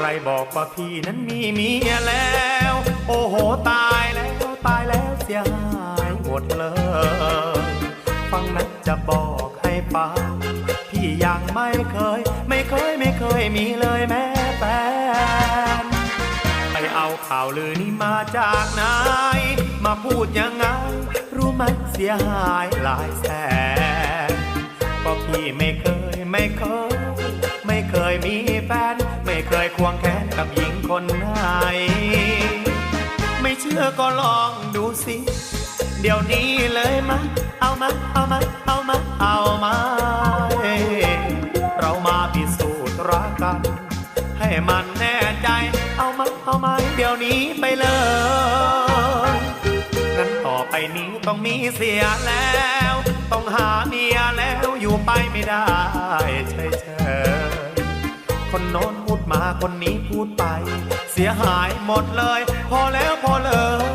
ใครบอกว่าพี่นั้นมีเมียแล้ว โอ้โหตายแล้วตายแล้วเสียหายหมดเลย ฟังนั้นจะบอกให้ฟังพี่ยังไม่เคย ไม่เคยไม่เคยมีเลยแม้แฟนไปเอาข่าวลือนี้มาจากไหนมาพูดยังไง รู้ไหมเสียหายหลายแสนก็พี่ไม่เคยไม่เคย เคยควงแขนกับหญิงคนไหน ไม่เชื่อก็ลองดูสิ เดี๋ยวนี้เลยมา เอามา เอามา เอามา เอามา เรามาพิสูจน์รักกัน ให้มันแน่ใจ เอามา เอามา เดี๋ยวนี้ไปเลยงั้นต่อไปนี้ต้องมีเสียแล้ว ต้องหาเมียแล้วอยู่ไปไม่ได้เฉยเฉยๆ คนโน้นพูดมาคนนี้พูดไป เสียหายหมดเลย พอแล้วพอเลย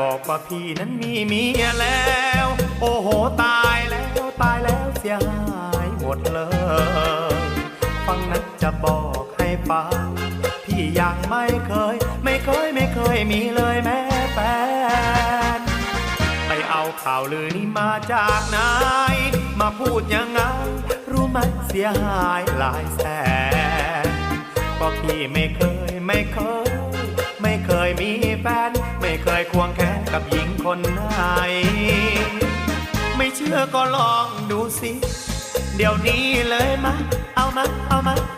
บอกว่าพี่นั้นมีเมียแล้ว โอ้โหตายแล้วตายแล้วเสียหายหมดเลย ฟังนั้นจะบอกให้ฟัง พี่ยังไม่เคย ไม่เคยไม่เคยมีเลยแม้แฟนไปเอาข่าวลือนี้มาจากไหน มาพูดยังไง รู้ไหมเสียหายหลายแสนก็พี่ไม่เคยไม่เคย ยควงแขนกับหญิงคนไหน ไม่เชื่อก็ลองดูสิ เดี๋ยวนี้เลยมา เอามา เอามาเอามา